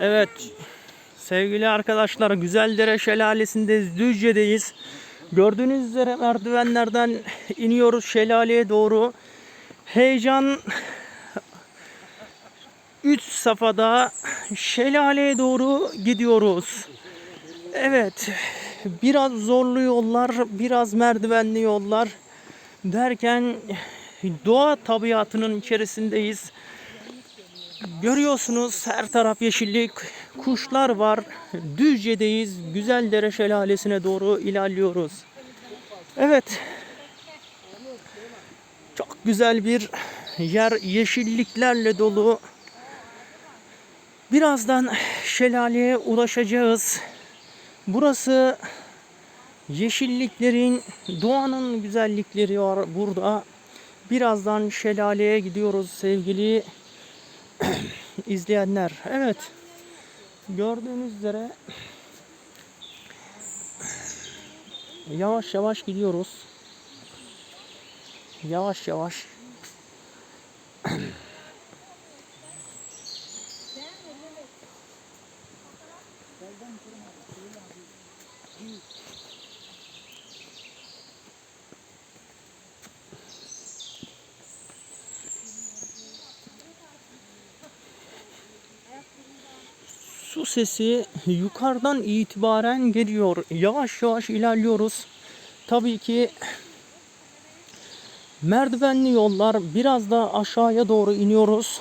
Evet sevgili arkadaşlar Güzeldere Şelalesi'ndeyiz. Düzce'deyiz. Gördüğünüz üzere merdivenlerden iniyoruz şelaleye doğru. Heyecan 3 safhada şelaleye doğru gidiyoruz. Evet biraz zorlu yollar biraz merdivenli yollar derken doğa tabiatının içerisindeyiz. Görüyorsunuz her taraf yeşillik, kuşlar var. Düzce'deyiz. Güzeldere Şelalesi'ne doğru ilerliyoruz. Evet. Çok güzel bir yer yeşilliklerle dolu. Birazdan şelaleye ulaşacağız. Burası yeşilliklerin, doğanın güzellikleri var burada. Birazdan şelaleye gidiyoruz sevgili izleyenler. Evet. Gördüğünüz üzere yavaş yavaş gidiyoruz. Yavaş yavaş. Su sesi yukarıdan itibaren geliyor. Yavaş yavaş ilerliyoruz. Tabii ki merdivenli yollar biraz da aşağıya doğru iniyoruz.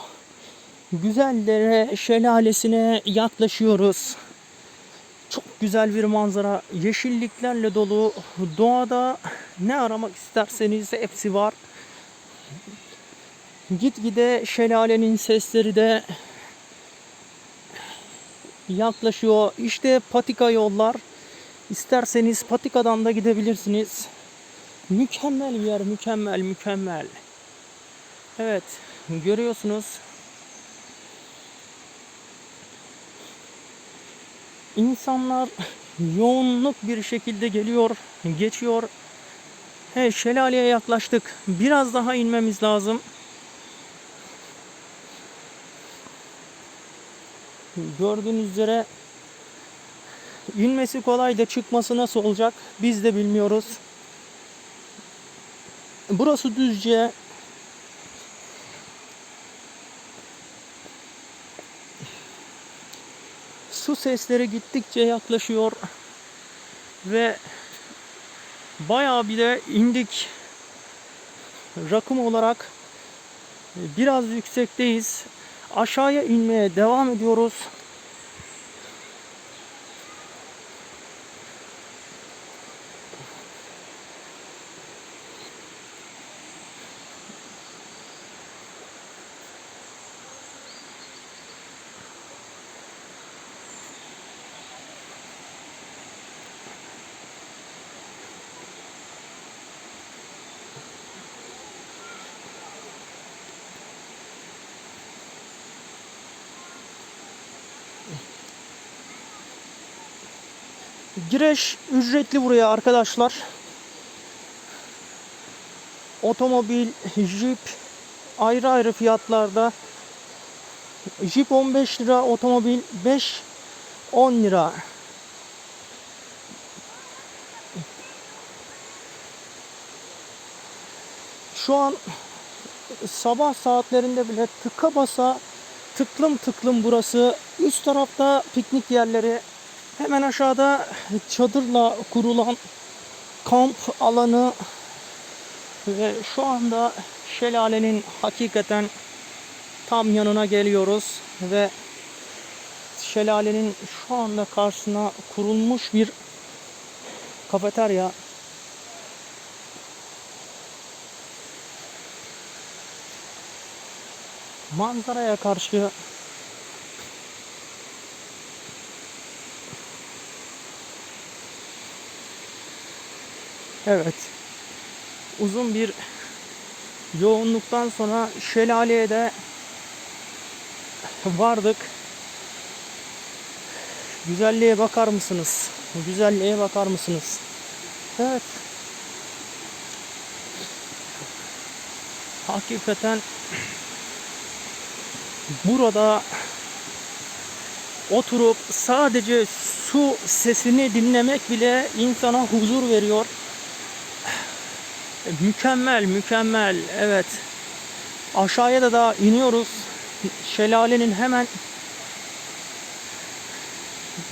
Güzeldere şelalesine yaklaşıyoruz. Çok güzel bir manzara. Yeşilliklerle dolu. Doğada ne aramak isterseniz hepsi var. Gitgide şelalenin sesleri de yaklaşıyor. İşte patika yollar. İsterseniz patikadan da gidebilirsiniz. Mükemmel bir yer, mükemmel, mükemmel. Evet, görüyorsunuz. İnsanlar yoğunluk bir şekilde geliyor, geçiyor. He, şelaleye yaklaştık. Biraz daha inmemiz lazım. Gördüğünüz üzere inmesi kolay da çıkması nasıl olacak biz de bilmiyoruz. Burası Düzce. Su sesleri gittikçe yaklaşıyor ve bayağı bir de indik. Rakım olarak biraz yüksekteyiz. Aşağıya inmeye devam ediyoruz. Giriş ücretli buraya arkadaşlar. Otomobil, jip ayrı ayrı fiyatlarda. Jip 15 lira, otomobil 5 10 lira. Şu an sabah saatlerinde bile tıka basa tıklım tıklım burası. Üst tarafta piknik yerleri, Hemen aşağıda çadırla kurulan kamp alanı ve şu anda şelalenin hakikaten tam yanına geliyoruz ve şelalenin şu anda karşısına kurulmuş bir kafeterya. Manzaraya karşı Evet. Uzun bir yoğunluktan sonra şelaleye de vardık. Güzelliğe bakar mısınız? Güzelliğe bakar mısınız? Evet. Hakikaten burada oturup sadece su sesini dinlemek bile insana huzur veriyor. Mükemmel, mükemmel. Evet. Aşağıya da daha iniyoruz. Şelalenin hemen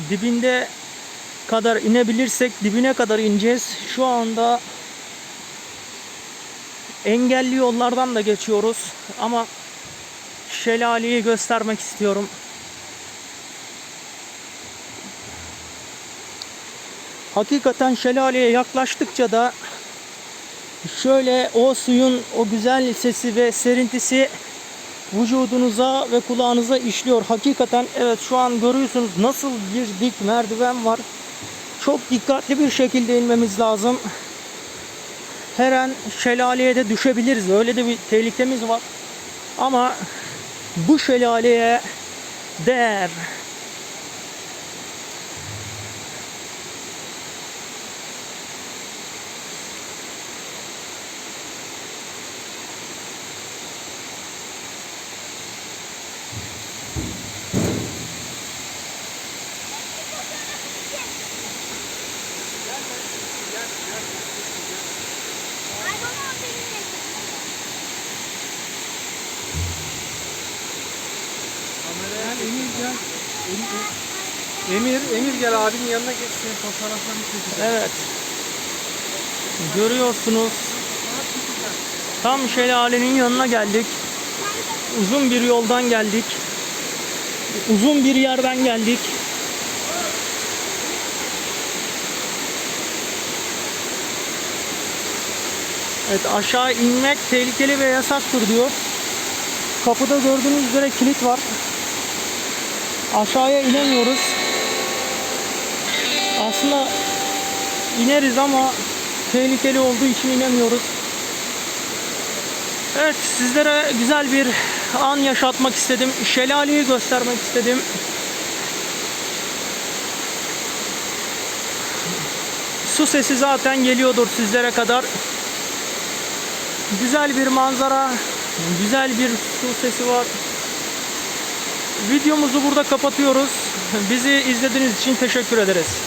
dibinde kadar inebilirsek dibine kadar ineceğiz. Şu anda engelli yollardan da geçiyoruz ama şelaleyi göstermek istiyorum. Hakikaten şelaleye yaklaştıkça da şöyle o suyun o güzel sesi ve serintisi vücudunuza ve kulağınıza işliyor. Hakikaten evet şu an görüyorsunuz nasıl bir dik merdiven var. Çok dikkatli bir şekilde inmemiz lazım. Her an şelaleye de düşebiliriz. Öyle de bir tehlikemiz var. Ama bu şelaleye değer. Emir gel. Emir, Emir, Emir gel abinin yanına geç senin fotoğraflarını çekeceğim. Evet. Görüyorsunuz. Tam şelalenin yanına geldik. Uzun bir yoldan geldik. Uzun bir yerden geldik. Evet aşağı inmek tehlikeli ve yasaktır diyor. Kapıda gördüğünüz üzere kilit var. Aşağıya inemiyoruz. Aslında ineriz ama tehlikeli olduğu için inemiyoruz. Evet sizlere güzel bir an yaşatmak istedim. Şelaleyi göstermek istedim. Su sesi zaten geliyordur sizlere kadar. Güzel bir manzara, güzel bir su sesi var. Videomuzu burada kapatıyoruz. Bizi izlediğiniz için teşekkür ederiz.